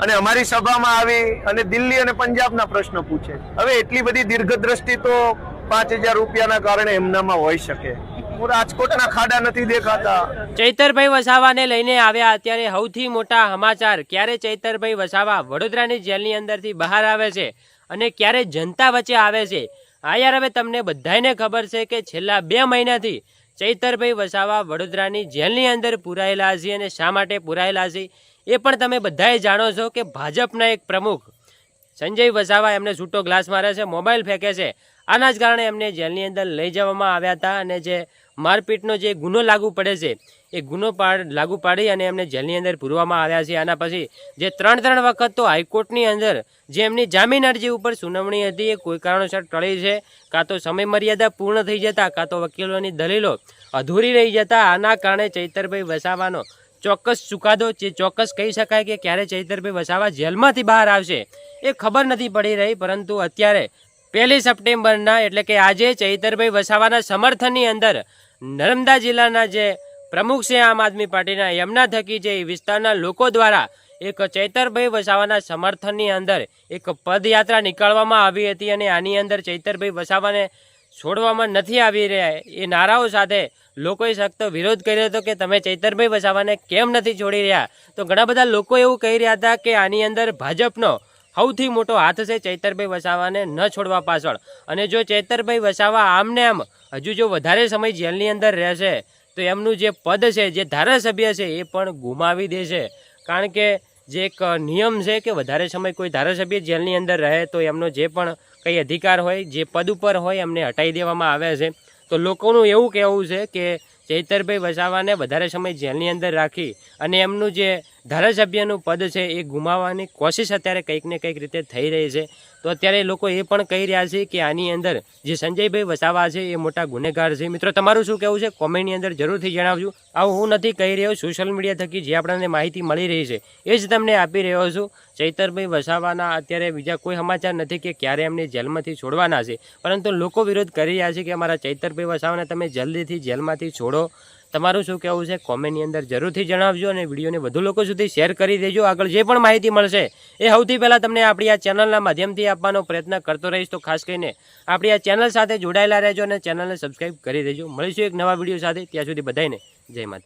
અને અમારી સભામાં આવી અને દિલ્હી અને પંજાબના પ્રશ્ન પૂછે. હવે એટલી બધી દીર્ઘદ્રષ્ટિ તો પાંચ હજાર રૂપિયાના કારણે એમનામાં હોઈ શકે. રાજકોટના ખાડા નથી દેખાતા. ચૈતરભાઈ વસાવાને લઈને આવ્યા અત્યારે સૌથી મોટા સમાચાર. ક્યારે ચૈતરભાઈ વસાવા વડોદરાની જેલની અંદરથી બહાર આવે છે અને ક્યારે જનતા વચ્ચે આવે છે? આ યાર હવે તમને બધાને ખબર છે કે છેલ્લા બે મહિનાથી ચૈતરભાઈ વસાવા વડોદરાની જેલની અંદર પુરાયેલા છે અને શા માટે પુરાયેલા છે એ પણ તમે બધાએ જાણો છો કે ભાજપના એક પ્રમુખ સંજય વસાવા એમને છૂટો ગ્લાસ મારે છે, મોબાઈલ ફેંકે છે. આના જ કારણે એમને જેલની અંદર લઈ જવામાં આવ્યા હતા અને જે મારપીટનો જે ગુનો લાગુ પડે છે, એ ગુનો લાગુ પાડી અને એમને જેલની અંદર પૂરવામાં આવ્યા છે. આના પછી જે ત્રણ ત્રણ વખત તો હાઈકોર્ટની અંદર જે એમની જામીન અરજી ઉપર સુનાવણી હતી, એ કોઈ કારણોસર ટળી છે. કાં તો સમય મર્યાદા પૂર્ણ થઈ જતા, કાં તો વકીલોની દલીલો અધૂરી રહી જતા, આના કારણે ચૈતરભાઈ વસાવાનો ચોક્કસ ચુકાદો, જે ચોક્કસ કહી શકાય કે ક્યારે ચૈતરભાઈ વસાવા જેલમાંથી બહાર આવશે, એ ખબર નથી પડી રહી. પરંતુ અત્યારે પહેલી સપ્ટેમ્બરના, એટલે કે આજે ચૈતરભાઈ વસાવાના સમર્થનની અંદર નર્મદા જિલ્લાના જે પ્રમુખ છે આમ આદમી પાર્ટીના એમના થકી જે વિસ્તારના લોકો દ્વારા એક ચૈતરભાઈ વસાવાના સમર્થનની અંદર એક પદયાત્રા નીકાળવામાં આવી હતી અને આની અંદર ચૈતરભાઈ વસાવાને છોડવામાં નથી આવી રહ્યા. એ નારાઓ સાથે લોકોએ સખ્ત વિરોધ કર્યો હતો કે તમે ચૈતરભાઈ વસાવાને કેમ નથી છોડી રહ્યા? તો ઘણા બધા લોકો એવું કહી રહ્યા હતા કે આની અંદર ભાજપનો સૌથી મોટો હાથ છે ચૈતરભાઈ વસાવાને ન છોડવા પાછળ. અને જો ચૈતરભાઈ વસાવા આમને આમ હજુ જો વધારે સમય જેલની અંદર રહેશે, તો એમનું જે પદ છે, જે ધારાસભ્ય છે, એ પણ ગુમાવી દેશે. કારણ કે જે એક નિયમ છે કે વધારે સમય કોઈ ધારાસભ્ય જેલની અંદર રહે, તો એમનો જે પણ કંઈ અધિકાર હોય, જે પદ ઉપર હોય, એમને હટાવી દેવામાં આવે છે. તો લોકોનું એવું કહેવું છે કે ચૈતરભાઈ વસાવાને વધારે સમય જેલની અંદર રાખી અને એમનું જે ધારાસભ્યનું પદ છે એ ગુમાવવાની કોશિશ અત્યારે કંઈક ને કંઈક રીતે થઈ રહી છે. તો અત્યારે લોકો એ પણ કહી રહ્યા છે કે આની અંદર જે સંજયભાઈ વસાવા છે એ મોટા ગુનેગાર છે. મિત્રો, તમારું શું કહેવું છે? કોમેન્ટની અંદર જરૂરથી જણાવજો. આવું હું નથી કહી રહ્યો, સોશિયલ મીડિયા થકી જે આપણને માહિતી મળી રહી છે એ જ તમને આપી રહ્યો છું. ચૈતરભાઈ વસાવાના અત્યારે બીજા કોઈ સમાચાર નથી કે ક્યારે એમને જેલમાંથી છોડવાના છે. પરંતુ લોકો વિરોધ કરી રહ્યા છે કે અમારા ચૈતરભાઈ વસાવાને તમે જલ્દીથી જેલમાંથી છોડો. તમારું શું કહેવું છે? કોમેન્ટની અંદર જરૂરથી જણાવજો અને વિડીયોને વધુ લોકો સુધી શેર કરી દેજો. આગળ જે પણ માહિતી મળશે, એ સૌથી પહેલાં તમને આપણી આ ચેનલના માધ્યમથી આપવાનો પ્રયત્ન કરતો રહીશ. તો ખાસ કરીને આપણી આ ચેનલ સાથે જોડાયેલા રહેજો અને ચેનલને સબસ્ક્રાઈબ કરી દેજો. મળીશું એક નવા વીડિયો સાથે. ત્યાં સુધી બધાને જય માતા